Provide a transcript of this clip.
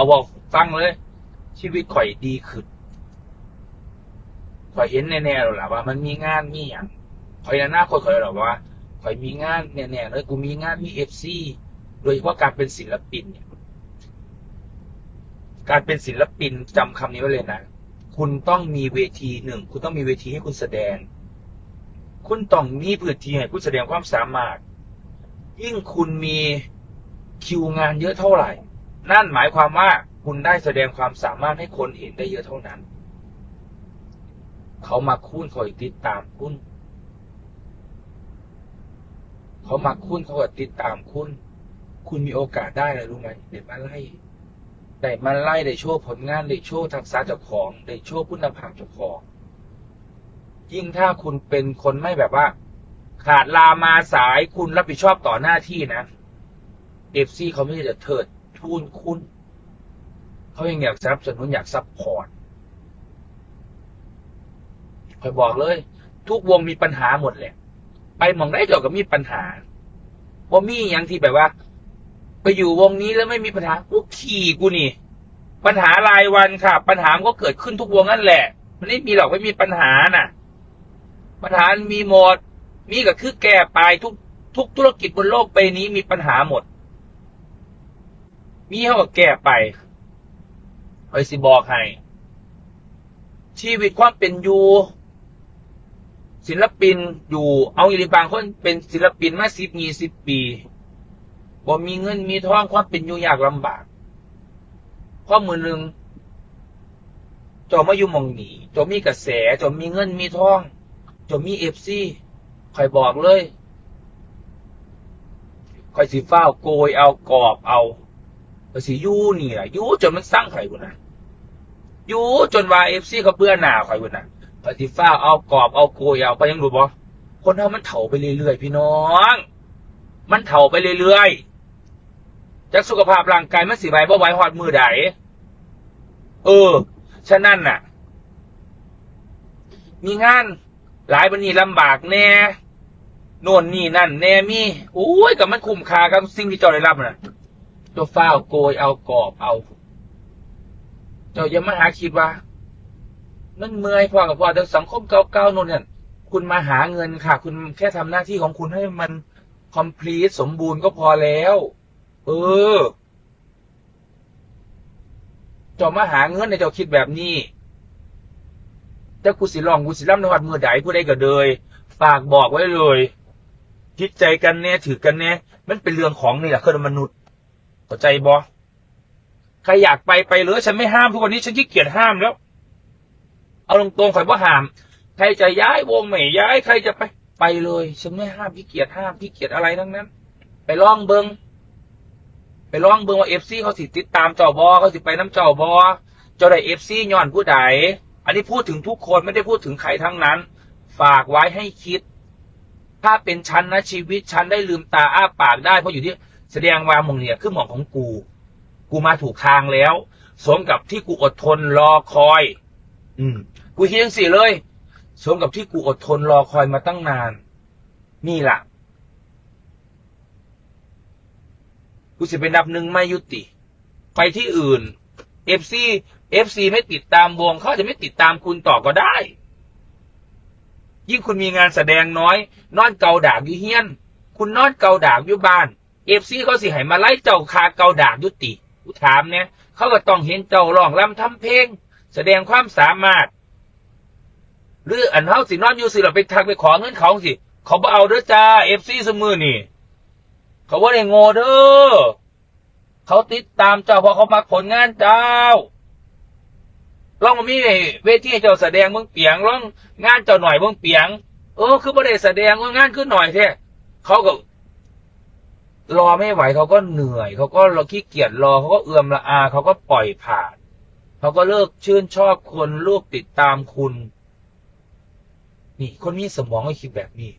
เอาว่าฟังเลย ชีวิตข่อยดีขึ้นข่อยเห็นแน่ๆแล้วล่ะว่า มันมีงานมีอย่างข่อยในอนาคตข่อยหรอกว่าข่อยมีงานแน่ๆเลยกูมีงานมีเอฟซีโดยเฉพาะการเป็นศิลปินเนี่ย การเป็นศิลปินจำคำนี้ไว้เลยนะคุณต้องมีเวทีหนึ่งคุณต้องมีเวทีให้คุณแสดง คุณต้องมีพื้นที่ให้คุณแสดงความสามารถ ยิ่งคุณมีคิวงานเยอะเท่าไหร่ นั่นหมายความว่าคุณได้แสดงความสามารถให้คนเห็นได้เยอะเท่านั้น เขามาคุ้นคอยติดตามคุณ เขามาคุ้นเขาก็ติดตามคุณ คุณมีโอกาสได้อะไรรู้ไหมเด็ดมาไล่ได้มาไล่ได้โชว์ผลงานได้โชว์ทักษะเจ้าของได้โชว์คุณภาพเจ้าของ ยิ่งถ้าคุณเป็นคนไม่แบบว่า ขาดลามาสายคุณรับผิดชอบต่อหน้าที่นะเอฟซีเขาไม่ได้จะเถิด ทุนคุณ เขายังอยากสนับสนุนอยากซัพพอร์ตคอยบอกเลย ทุกวงมีปัญหาหมดแหละ ไปมองได้เกี่ยวกับมีปัญหาว่ามีอย่างที่แบบว่า ไปอยู่วงนี้แล้วไม่มีปัญหากูขี่กูนี่ ปัญหารายวันค่ะ ปัญหาก็เกิดขึ้นทุกวงนั่นแหละ มันไม่มีหรอกไม่มีปัญหาน่ะ ปัญหามีหมดมีก็คือแก้ไปทุกทุกธุรกิจบนโลกใบนี้มีปัญหาหมด มีเขาก็แก้ไปไอ้สิบอกให้ ชีวิตความเป็นอยู่ศิลปินอยู่เอาอีหลีบางคนเป็นศิลปินมาสิบยี่สิบปีบ่มีเงินมีทองความเป็นอยู่ยากลำบากข้อมือหนึ่งจอมาอยู่มองหนีจอมีกระแสจอมีเงินมีทองจอมีเอฟซีคอยบอกเลยคอยสิฟ้าวโกยเอากรอบเอา คอยสิยู่นี่แหละยู่จนมันสร้างไข่บุญนะยู่จนว่าเอฟซีเขาเบื่อหน้าไข่บุญนะคอยสิฟ้าเอากรอบเอาโกยเอาไปยังรู้บ่คนเรามันเถาไปเรื่อยๆพี่น้อง มันเถาไปเรื่อยๆจากสุขภาพร่างกายมันสิไหวบ่ไหวหอดมือใดเออ ฉะนั้นน่ะ มีงานหลายบันนี้ลำบากแน่โน่นนี่นั่น แน่มีโอ้ยกับมันคุ้มค่ากับสิ่งที่เจ้าได้รับน่ะ เจ้าฟ้าโกยเอากอบเอา เจ้าอย่ามาหาคิดว่ามันเมื่อยพอกับพอแต่สังคมเก่าๆโน่นเนี่ยคุณมาหาเงินค่ะ คุณแค่ทำหน้าที่ของคุณให้มันคอมพลีทสมบูรณ์ก็พอแล้ว เออเจ้ามาหาเงินในเจ้าคิดแบบนี้เจ้ากูสิลองกูสิล่ำในวัดมือใดผู้ใดก็เลยฝากบอกไว้เลยคิดใจกันแน่ถือกันแน่มันเป็นเรื่องของนี่แหละคือมนุษย์ เข้าใจบอใครอยากไปไปเลยฉันไม่ห้ามทุกวันนี้ฉันขี้เกียจห้ามแล้ว เอาตรงๆข่อยว่าห้าม ใครจะย้ายวงไม่ย้ายใครจะไปไปเลย ฉันไม่ห้ามขี้เกียจห้ามขี้เกียจอะไรทั้งนั้น ไปล่องเบิงไปล่องเบิงว่าเอฟซีเขาสิติดตามเจ้าบอเขาสิไปน้ำเจ้าบอเจ้าได้เอฟซีย้อนผู้ใดอันนี้พูดถึงทุกคนไม่ได้พูดถึงใครทั้งนั้น ฝากไว้ให้คิด ถ้าเป็นฉันนะชีวิตฉันได้ลืมตาอ้าปากได้เพราะอยู่ที่ แสดงว่าหมองเนี่ยคือหมองของกู กูมาถูกทางแล้ว สมกับที่กูอดทนรอคอย อืม กูคิดยังสี่เลย สมกับที่กูอดทนรอคอยมาตั้งนาน นี่ล่ะ กูจะเป็นดับหนึ่งไม่ยุติ ไปที่อื่น FC FC ไม่ติดตามวงเขาจะไม่ติดตามคุณต่อก็ได้ ยิ่งคุณมีงานแสดงน้อย นอนเกาดากอยู่เฮียน คุณนอนเกาดากอยู่บ้าน FC เขาสิให้มาไล่เจ้าคาเกาดากยุติกูถามเนี่ยเขาก็ต้องเห็นเจ้าร้องรำทำเพลง แสดงความสามารถ หรืออันเฮาสินอนอยู่สิเราไปทักไปขอเงินเขาสิ เขาบ่เอาเด้อจ้า FC เสมือนี่ เขาว่าได้โง่เด้อเขาติดตามเจ้าเพราะเขามาผลงานเจ้าลองมามีเวทีเจ้าแสดงเมืองเปียงลองงานเจ้าหน่อยเมืองเปียง เออคือบ่ได้แสดงว่างานขึ้นหน่อยแท้เขาก็ รอไม่ไหวเขาก็เหนื่อยเขาก็เราขี้เกียจรอเขาก็เอื่อมละอาเขาก็ปล่อยผ่านเขาก็เลิกชื่นชอบคนลูกติดตามคุณ นี่ คนมีสมองให้คิดแบบนี้